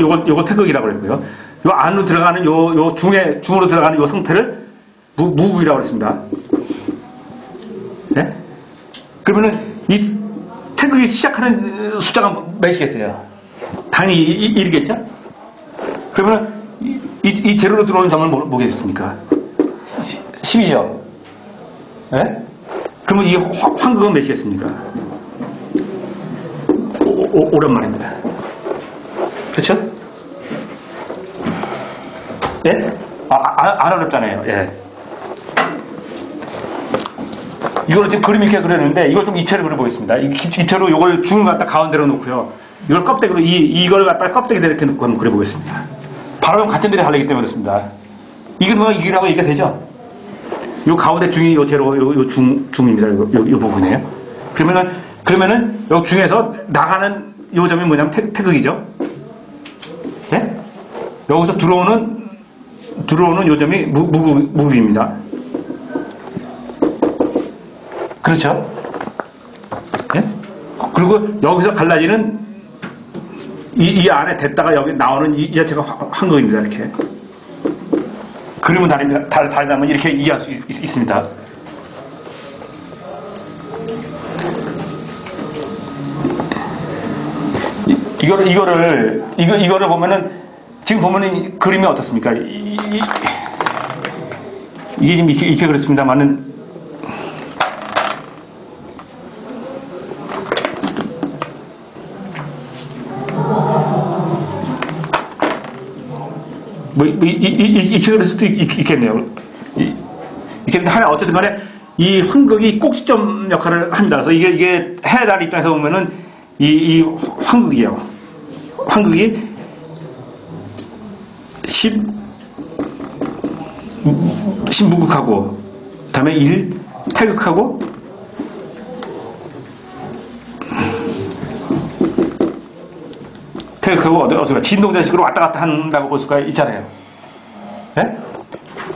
요거 요거 태극이라고 그랬고요. 요 안으로 들어가는 요 요 중에 중으로 들어가는 요 성태를 무, 무국이라고 그랬습니다. 네? 그러면은 이 태극이 시작하는 숫자가 몇이겠어요? 당연히 이, 이, 일이겠죠? 그러면 이, 이, 이 제로로 들어오는 점은 뭐, 뭐겠습니까? 10이죠? 예? 그러면 이 화- 황금은 몇이겠습니까? 오, 오, 오랜만입니다. 그렇죠? 예? 아, 아, 안 어렵잖아요. 예. 이걸 지금 그림 이렇게 그렸는데 이걸 좀 이체로 그려보겠습니다. 이체로 이걸 중을 갖다 가운데로 놓고요. 이걸 껍데기로 이 이걸 갖다 껍데기로 이렇게 놓고 한번 그려보겠습니다. 바로 같은 데를 하려기 때문에 그렇습니다. 이게 뭐 이기라고 얘기가 되죠? 요 가운데 중이 요 제로 요, 요 중, 중입니다. 요, 요, 요 부분이에요. 그러면은 그러면은 요 중에서 나가는 요 점이 뭐냐면 태, 태극이죠. 예? 여기서 들어오는 들어오는 요 점이 무, 무국, 무국입니다. 그렇죠? 예? 그리고 여기서 갈라지는 이, 이 안에 됐다가 여기 나오는 이, 이 자체가 화- 한국입니다. 이렇게. 그림은 다릅니다. 다, 다르다면 이렇게 이해할 수 있, 있, 습니다 이, 거를 이거를, 이거, 이거를 보면은, 지금 보면은 이 그림이 어떻습니까? 이, 이, 이게 지금 이렇게, 이렇게 그렇습니다만은, 뭐, 이, 이, 이, 이, 그럴 수도 있, 겠네요 이, 이렇게 하나, 어쨌든 간에, 이 황극이 꼭지점 역할을 합니다. 그래서 이게, 이게 해달 입장에서 보면은, 이, 이 황극이에요. 황극이 10, 10무극하고, 그 다음에 1 태극하고, 태극하고, 어디, 어디가 진동자식으로 왔다 갔다 한다고 볼 수가 있잖아요. 예?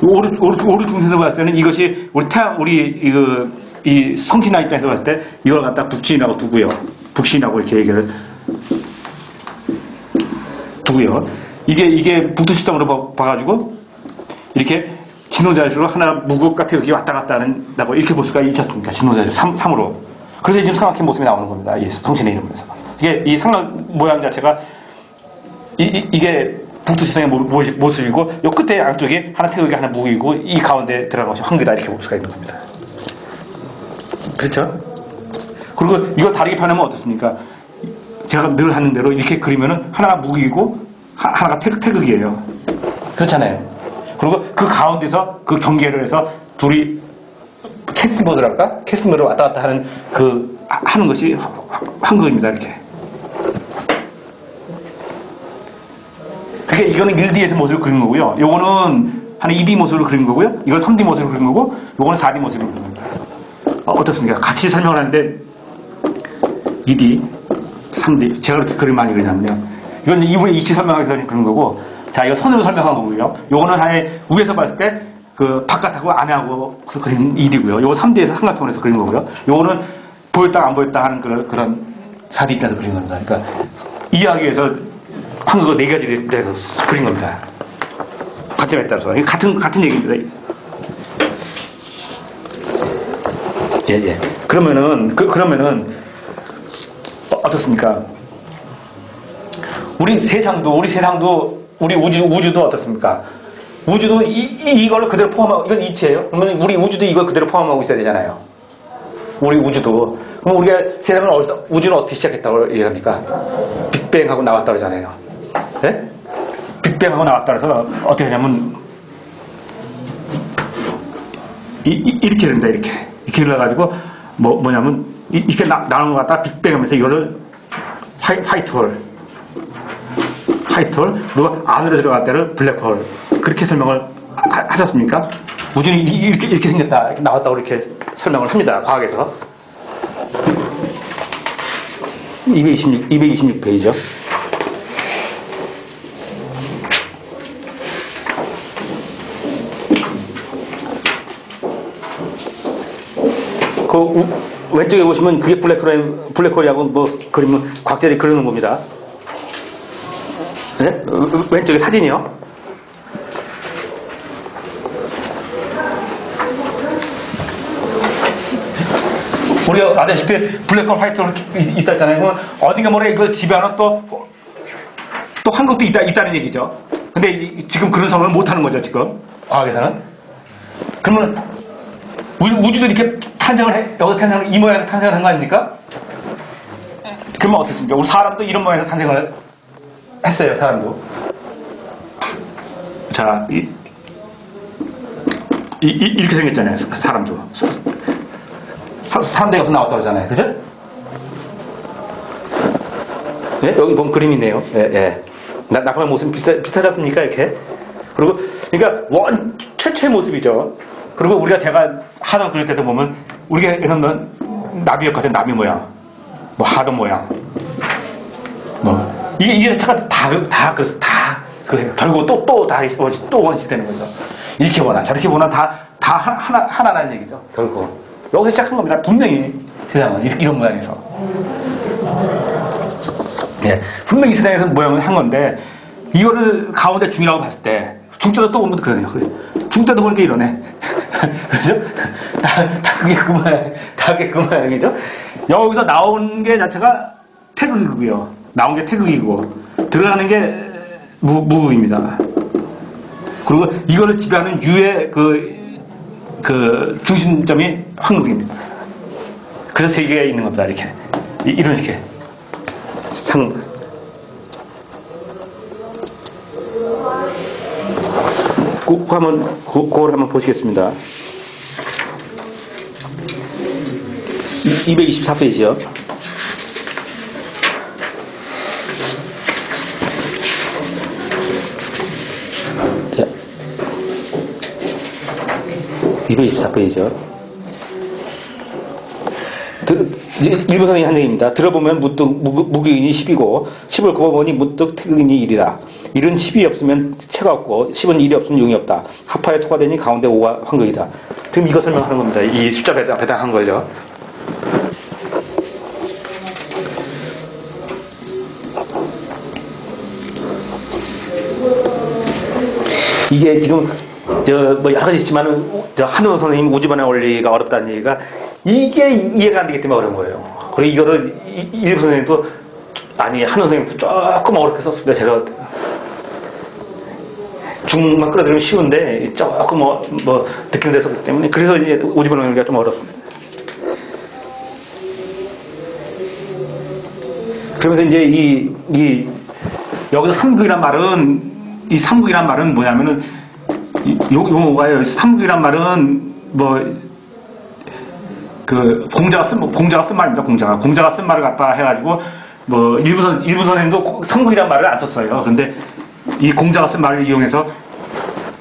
오류, 오류 중에서 봤을 때는 이것이 우리 태, 우리, 이거, 이 성신화 입장에서 봤을 때 이걸 갖다 북신이라고 두고요. 북신이라고 이렇게 얘기를 두고요. 이게, 이게 북두 시점으로 봐- 봐가지고 이렇게 진호자식으로 하나 무겁 태극이 왔다 갔다 한다고 이렇게 볼 수가 있지 않습니까? 진호자식 3, 3으로. 그래서 지금 삼각형 모습이 나오는 겁니다. 이 성신의 이름에서. 이게 이 삼각 모양 자체가 이, 게 북두시성의 모- 모습- 모습이고 요 끝에 양쪽에 하나 태극이 하나 무기고 이 가운데 들어간 것이 황기다 이렇게 볼 수가 있는 겁니다. 그렇죠? 그리고 이거 다르게 표현하면 어떻습니까? 제가 늘 하는 대로 이렇게 그리면은 하나가 무기고 하- 하나가 태극, 태극이에요. 그렇잖아요. 그리고 그 가운데서 그 경계를 해서 둘이 캐스팅보드를 왔다 갔다 하는 그 하- 하는 것이 황금입니다. 이렇게. 그게 이거는 1D에서 모습을 그린 거고요. 요거는 한 2D 모습으로 그린 거고요. 이건 3D 모습으로 그린 거고, 요거는 4D 모습으로 그린 겁니다. 어, 어떻습니까? 같이 설명을 하는데 2D, 3D. 제가 그렇게 그림 많이 그리냐면요. 이건 이분의 이치 설명하기 위해서 그린 거고, 자, 이거 선으로 설명한 거고요. 요거는 아예 위에서 봤을 때 그 바깥하고 안하고 그린 2D고요. 요거 3D에서 삼각형을 해서 그린 거고요. 요거는 보였다 안 보였다 하는 그런, 그런 4D 입장에서 그린 겁니다. 그러니까 이해하기 위해서 한거네 가지를 내서 그린 겁니다. 관점에 따라서. 같은, 같은 얘기입니다. 예, 예. 그러면은, 그, 그러면은, 어, 어떻습니까? 우리 세상도, 우리 세상도, 우리 우주, 우주도 어떻습니까? 우주도 이, 이, 이걸 그대로 포함하고, 이건 이치예요? 그러면 우리 우주도 이걸 그대로 포함하고 있어야 되잖아요. 우리 우주도. 그럼 우리가 세상을 어디서, 우주는 어떻게 시작했다고 얘기합니까? 빅뱅하고 나왔다고 그러잖아요. 예? 빅뱅하고 나왔다 그래서 어떻게 하냐면, 이, 이, 렇게 된다, 이렇게. 이렇게 올라가지고, 뭐, 뭐냐면, 이, 이렇게 나, 나오는 것 같다, 빅뱅 하면서 이거를 화이, 화이트홀. 화이트홀, 그리고 안으로 들어갈 때를 블랙홀. 그렇게 설명을 하, 하셨습니까? 우주는 이- 이렇게, 이렇게 생겼다, 이렇게 나왔다고 이렇게 설명을 합니다, 과학에서. 226, 226페이지죠. 그 우- 왼쪽에 보시면 그게 블랙홀, 블랙홀이하고 뭐 그림은 곽자리 그려놓은 겁니다. 네? 어, 왼쪽에 사진이요. 우리가 아다시피 블랙홀 화이트홀 있었잖아요. 그러면 어딘가 모르게 이걸 지배하는 또, 또 한국도 있다, 있다는 얘기죠. 근데 이- 지금 그런 상황을 못 하는 거죠, 지금. 과학에서는. 그러면 우- 우주도 이렇게 탄생을 해, 여기서 탄생을, 이 모양에서 탄생을 한 거 아닙니까? 그러면 어떻습니까? 우리 사람도 이런 모양에서 탄생을 했어요, 사람도. 자, 이, 이, 이- 이렇게 생겼잖아요, 사람도. 사, 사람도 여기서 나왔다고 그러잖아요. 그죠? 예? 여기 보면 그림이네요. 예, 예. 나, 나팔 모습 비슷, 비슷하지 않습니까? 이렇게. 그리고, 그러니까, 원, 최초의 모습이죠. 그리고 우리가 제가 하던 그릴 때도 보면, 우리가 이런 건 나비였거든, 나비 모양. 뭐, 하던 모양. 뭐. 이게, 이게 자가 다, 다, 그, 다, 그, 결국 또, 또, 다, 원시, 또 원시 되는 거죠. 이렇게 보나, 저렇게 보나, 다, 다 하나, 하나, 하나라는 얘기죠. 결국. 여기서 시작한 겁니다. 분명히 세상은 이런, 이런 모양에서. 예, 분명히 이 세상에서 모양을 한 건데 이거를 가운데 중이라고 봤을 때 중자도 또 보면 그러네요. 중자도 보니까 이러네. 그죠? 다, 다 그게 그 모양, 다 그게 그 모양이죠. 여기서 나온 게 자체가 태극이고요. 나온 게 태극이고 들어가는 게 무, 무입니다. 그리고 이거를 지배하는 유의 그, 그 중심점이 한국입니다. 그래서 세계가 있는 겁니다. 이렇게 이- 이런 식의. 상 그, 그 한번 그, 그걸 한번 보시겠습니다. 224페이지요. 224페이지요. 일본 선생님 한 얘기입니다. 들어보면 문득 무- 무기인이 10이고 10을 곱아보니 문득 태극인이 1이다. 1은 10이 없으면 채가 없고 10은 1이 없으면 0이 없다. 합하에 토가 되니 가운데 5가 환극이다. 지금 이거 설명하는 겁니다. 이 숫자 배당, 배당한 걸요. 이게 지금 저뭐 여러 가지 있지만은 저 한우 선생님 우주반의 원리가 어렵다는 얘기가 이게 이해가 안 되기 때문에 어려운 거예요. 그리고 이거를 일부 선생님도 아니 한우 선생님도 조금 어렵게 썼습니다. 제가 중국만 끌어들이면 쉬운데 조금 뭐, 뭐 느끼는 데서 그렇기 때문에 그래서 이제 우주반의 원리가 좀 어렵습니다. 그러면서 이제 이, 이 여기서 삼극이란 말은 이 삼극이란 말은 뭐냐면은 이- 요 용어가요. 삼극이란 말은 뭐 그 공자가 쓴 공자가 쓴 말입니다. 공자가 공자가 쓴 말을 갖다 해가지고 뭐 일부 선 일부 선생도 삼극이란 말을 안 썼어요. 그런데 이 공자가 쓴 말을 이용해서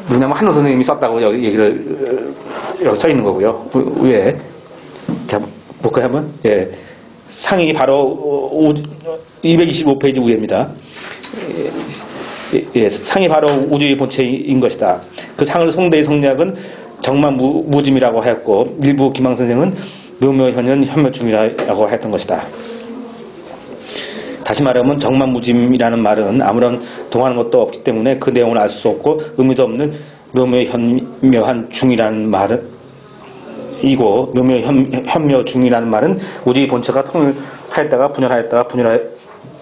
뭐냐면 한우 선생님이 썼다고 여기 얘기를 어, 여기 써 있는 거고요. 우- 위에 자 볼까요 한번? 예. 상이 바로 225페이지 위입니다. 예, 예, 상이 바로 우주의 본체인 것이다. 그 상을 송대의 성략은 정만 무, 무짐이라고 하였고 일부 김항 선생은 묘묘현현 현묘중이라고 하였던 것이다. 다시 말하면 정만무짐이라는 말은 아무런 동하는 것도 없기 때문에 그 내용을 알 수 없고 의미도 없는 묘묘 현묘한 중이라는 말은 이고 묘묘현묘 중이라는 말은 우주의 본체가 통일하였다가 분열하였다가 분열하,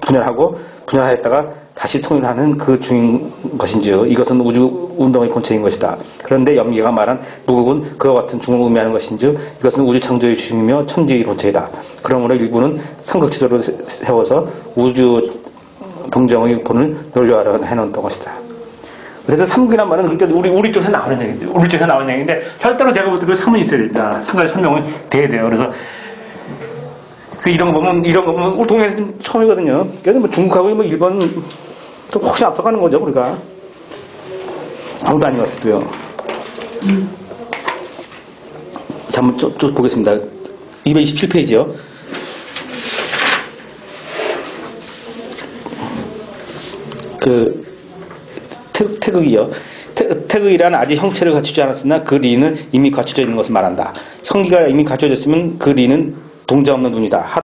분열하고 분열하였다가 다시 통일하는 그 중인 것인지요. 이것은 우주 운동의 본체인 것이다. 그런데 염기가 말한 무국은 그와 같은 중을 의미하는 것인지 이것은 우주 창조의 중이며 천지의 본체이다. 그러므로 일부는 삼각지도를 세- 세워서 우주 동정의 본을 논료하려 해놓은 것이다. 그래서 삼국이란 말은 그러니까 우리 우리 쪽에서 나오는 얘기죠. 우리 쪽에서 나오는 얘기인데 절대로 제가 볼때그 삼은 있어야 된다. 한 가지 설명을 돼야 돼요. 그래서 그 이런 거 보면 이런 거 보면 우리 동네에서 좀 처음이거든요. 그래서 뭐 중국하고 뭐 일본 또 혹시 앞서가는 거죠 우리가 아무도 아닌 것 같고요. 자 한번 쭉, 쭉 보겠습니다. 227페이지요. 그 태, 태극이요. 태, 태극이란 아직 형체를 갖추지 않았으나 그 리는 이미 갖춰져 있는 것을 말한다. 형기가 이미 갖춰졌으면 그 리는 동자 없는 눈이다.